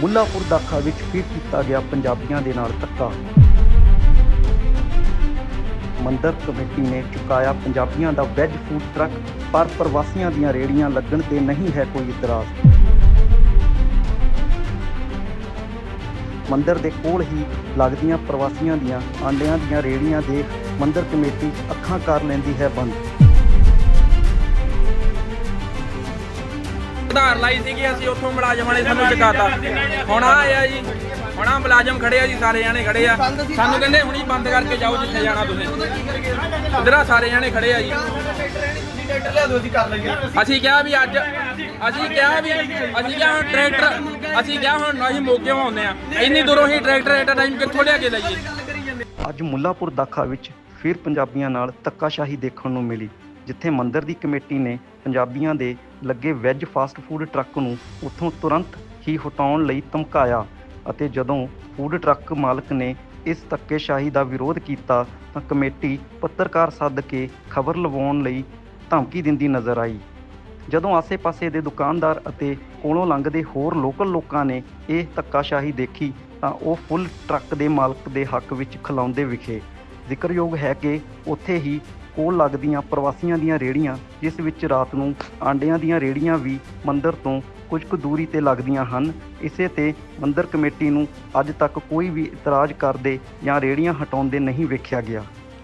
ਮੁੱਲਾਪੁਰ ਦਾਖਾ ਵਿੱਚ ਫਿਰ ਕੀਤਾ ਗਿਆ ਪੰਜਾਬੀਆਂ ਦੇ ਨਾਲ ਧੱਕਾ। ਮੰਦਰ ਕਮੇਟੀ ਨੇ ਚੁਕਾਇਆ ਪੰਜਾਬੀਆਂ ਦਾ ਵੈਜ ਫੂਡ ਟਰੱਕ, ਪਰ ਪ੍ਰਵਾਸੀਆਂ ਦੀਆਂ ਰੇੜੀਆਂ ਲੱਗਣ ਤੇ ਨਹੀਂ ਹੈ ਕੋਈ ਇਤਰਾਜ਼। ਮੰਦਰ ਦੇ ਕੋਲ ਹੀ ਲੱਗਦੀਆਂ ਪ੍ਰਵਾਸੀਆਂ ਦੀਆਂ ਆਂਡਿਆਂ ਦੀਆਂ ਰੇੜੀਆਂ ਦੇਖ ਮੰਦਰ ਕਮੇਟੀ ਅੱਖਾਂ ਕਰ ਲੈਂਦੀ ਹੈ ਬੰਦ। ਉਧਾਰ ਲਾਈ ਸੀਗੀ, ਅਸੀਂ ਉੱਥੋਂ ਮੁਲਾਜ਼ਮਾਂ ਨੇ ਸਾਨੂੰ ਚੁਕਾਤਾ। ਹੁਣ ਆ ਆ ਜੀ, ਹੁਣ ਆ ਮੁਲਾਜ਼ਮ ਖੜੇ ਆ ਜੀ, ਸਾਰੇ ਜਾਣੇ ਖੜੇ ਆ। ਸਾਨੂੰ ਕਹਿੰਦੇ ਹੁਣੀ ਬੰਦ ਕਰਕੇ ਜਾਓ, ਜਿੱਥੇ ਜਾਣਾ ਤੁਸੀਂ। ਇਧਰ ਆ, ਸਾਰੇ ਜਾਣੇ ਖੜੇ ਆ ਜੀ। ਅਸੀਂ ਕਿਹਾ ਵੀ ਅੱਜ, ਅਸੀਂ ਕਿਹਾ ਵੀ, ਅਸੀਂ ਕਿਹਾ ਹੁਣ ਟਰੈਕਟਰ, ਅਸੀਂ ਕਿਹਾ ਹੁਣ ਅਸੀਂ ਮੋਕਿਓ ਆਉਂਦੇ ਆ। ਇੰਨੀ ਦੂਰੋਂ ਹੀ ਟਰੈਕਟਰ ਐਟ ਟਾਈਮ ਕਿੱਥੋਂ ਲਿਆ ਕੇ ਲਈਏ ਅੱਜ ਮੁੱਲਾਪੁਰ ਦਾਖਾ ਵਿੱਚ ਫਿਰ ਪੰਜਾਬੀਆਂ ਨਾਲ ਧੱਕਾਸ਼ਾਹੀ ਦੇਖਣ ਨੂੰ ਮਿਲੀ। ਜਿੱਥੇ ਮੰਦਰ ਦੀ ਕਮੇਟੀ ਨੇ ਪੰਜਾਬੀਆਂ ਦੇ ਲੱਗੇ ਵੈਜ ਫਾਸਟ ਫੂਡ ਟਰੱਕ ਨੂੰ ਉੱਥੋਂ ਤੁਰੰਤ ਹੀ ਹਟਾਉਣ ਲਈ ਧਮਕਾਇਆ ਅਤੇ ਜਦੋਂ ਫੂਡ ਟਰੱਕ ਮਾਲਕ ਨੇ ਇਸ ਧੱਕੇਸ਼ਾਹੀ ਦਾ ਵਿਰੋਧ ਕੀਤਾ ਤਾਂ ਕਮੇਟੀ ਪੱਤਰਕਾਰ ਸੱਦ ਕੇ ਖਬਰ ਲਵਾਉਣ ਲਈ ਧਮਕੀ ਦਿੰਦੀ ਨਜ਼ਰ ਆਈ। ਜਦੋਂ ਆਸੇ-ਪਾਸੇ ਦੇ ਦੁਕਾਨਦਾਰ ਅਤੇ ਕੋਲੋਂ ਲੰਘਦੇ ਹੋਰ ਲੋਕਲ ਲੋਕਾਂ ਨੇ ਇਹ ਧੱਕਾਸ਼ਾਹੀ ਦੇਖੀ ਤਾਂ ਉਹ ਫੁੱਲ ਟਰੱਕ ਦੇ ਮਾਲਕ ਦੇ ਹੱਕ ਵਿੱਚ ਖਲਾਉਂਦੇ ਵਿਖੇ ਜ਼ਿਕਰਯੋਗ ਹੈ ਕਿ ਉੱਥੇ ਹੀ ਕੋਲ ਲੱਗਦੀਆਂ ਪ੍ਰਵਾਸੀਆਂ ਦੀਆਂ ਰੇੜੀਆਂ, ਜਿਸ ਵਿੱਚ ਰਾਤ ਨੂੰ ਆਂਡਿਆਂ ਦੀਆਂ ਰੇੜੀਆਂ ਵੀ ਮੰਦਰ ਤੋਂ ਕੁਝ ਕੁ ਦੂਰੀ ਤੇ ਲੱਗਦੀਆਂ ਹਨ, ਇਸੇ ਤੇ ਮੰਦਰ ਕਮੇਟੀ ਨੂੰ ਅੱਜ ਤੱਕ ਕੋਈ ਵੀ ਇਤਰਾਜ਼ ਕਰਦੇ ਜਾਂ ਰੇੜੀਆਂ ਹਟਾਉਂਦੇ ਨਹੀਂ ਵੇਖਿਆ ਗਿਆ।